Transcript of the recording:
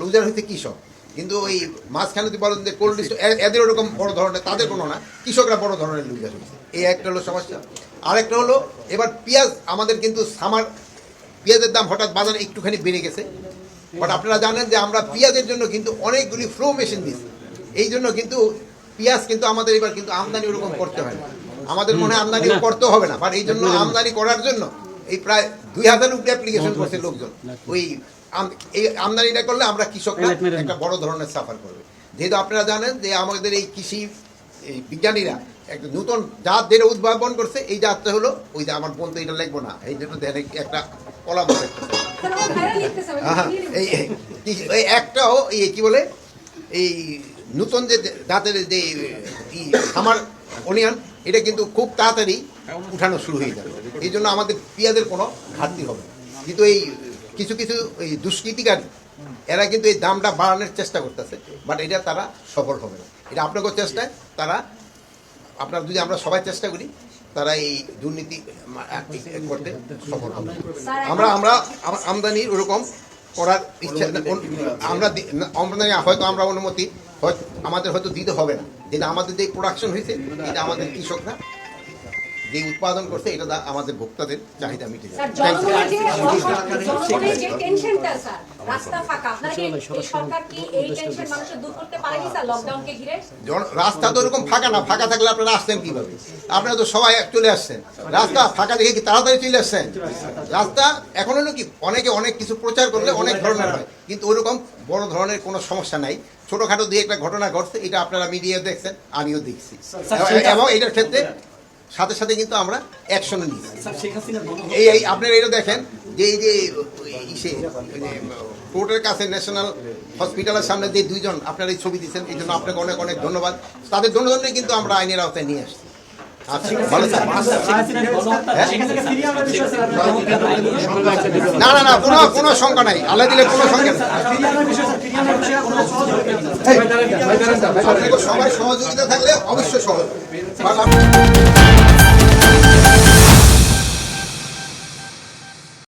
Loser হইতে কৃষক কিন্তু ওই মাঝখানে যদি বলেন যে কোল্ড এদের ওরকম বড় ধরনের তাদের কোনো না কৃষকরা বড় ধরনের লুজার এই একটা হলো সমস্যা। আরেকটা হলো এবার পেঁয়াজ আমাদের কিন্তু সামার পেঁয়াজের দাম হঠাৎ বাজারে একটুখানি বেড়ে গেছে। বাট আপনারা জানেন যে আমরা পেঁয়াজের জন্য কিন্তু অনেকগুলি ফ্লো মেশিন দিচ্ছি এই জন্য কিন্তু পেঁয়াজ কিন্তু আমাদের এবার কিন্তু আমদানি ওরকম করতে হয় না। আমাদের মনে হয় আমদানি করতে হবে না। বাট এই জন্য আমদানি করার জন্য এই প্রায় দুই হাজার উপরে অ্যাপ্লিকেশন করছে লোকজন। ওই এই আমদানিটা করলে আমরা কৃষকরা একটা বড় ধরনের সাফার করবে। যেহেতু আপনারা জানেন যে আমাদের এই কৃষি এই বিজ্ঞানীরা একটা নতুন জাত যেটা উদ্ভাবন করছে এই জাতটা হলো ওই যে আমার বলতে এটা লিখব না এই জন্য একটা কলাম এই একটাও এই কি বলে? এই নতুন যে দাঁতের যে আমার অনিয়ন এটা কিন্তু খুব তাড়াতাড়ি উঠানো শুরু হয়ে যাবে। এই জন্য আমাদের পেঁয়াজের কোনো ঘাটতি হবে। কিন্তু এই কিছু কিছু এই দুষ্কৃতিকারী, এরা কিন্তু এই দামটা বাড়ানোর চেষ্টা করতেছে বাট এটা তারা সফল হবে না। এটা আপনাদের চেষ্টায়, তারা আপনার যদি আমরা সবাই চেষ্টা করি, তারা এই দুর্নীতি করতে সফল হবে। আমরা আমরা আমদানি ওরকম করার ইচ্ছা আমরা আমদানি হয়তো আমরা অনুমতি আমাদের হয়তো দিতে হবে না। যেটা আমাদের যে প্রোডাকশন হয়েছে, এটা আমাদের কৃষকরা যে উৎপাদন করছে এটা আমাদের ভোক্তাদের চাহিদা মিটে রাস্তা ফাঁকা। আপনারা কি এই সরকার কি এই টেনশন মানুষের দূর করতে পারেনি স্যার লকডাউনকে ঘিরে? জন- রাস্তা তো ওরকম ফাঁকা না ফাঁকা থাকলে আপনারা আসছেন কীভাবে? আপনারা তো সবাই চলে আসছেন। রাস্তা ফাঁকা দেখে কি তাড়াতাড়ি চলে আসছেন? রাস্তা এখন হলো কি অনেকে অনেক কিছু প্রচার করলে অনেক ধরনের হয়। কিন্তু ওরকম বড় ধরনের কোনো সমস্যা নাই। ছোটখাটো দিয়ে একটা ঘটনা ঘটছে এটা আপনারা মিডিয়া দেখছেন আমিও দেখছি। এবং এটার ক্ষেত্রে সাথে সাথে কিন্তু আমরা অ্যাকশনে নিই। এই এই আপনারা এটা দেখেন যে এই যে ইসে কোর্টের কাছে ন্যাশনাল হসপিটালের সামনে যে দুইজন আপনারা এই ছবি দিচ্ছেন এই জন্য আপনাকে অনেক অনেক ধন্যবাদ। তাদের জন্য কিন্তু আমরা আইনের আওতায় নিয়ে আসছি। না না না কোনো কোনো শঙ্কা নাই। আল্লাহ দিলে কোনো শঙ্কা সবাই সহযোগিতা থাকলে অবশ্যই সহজ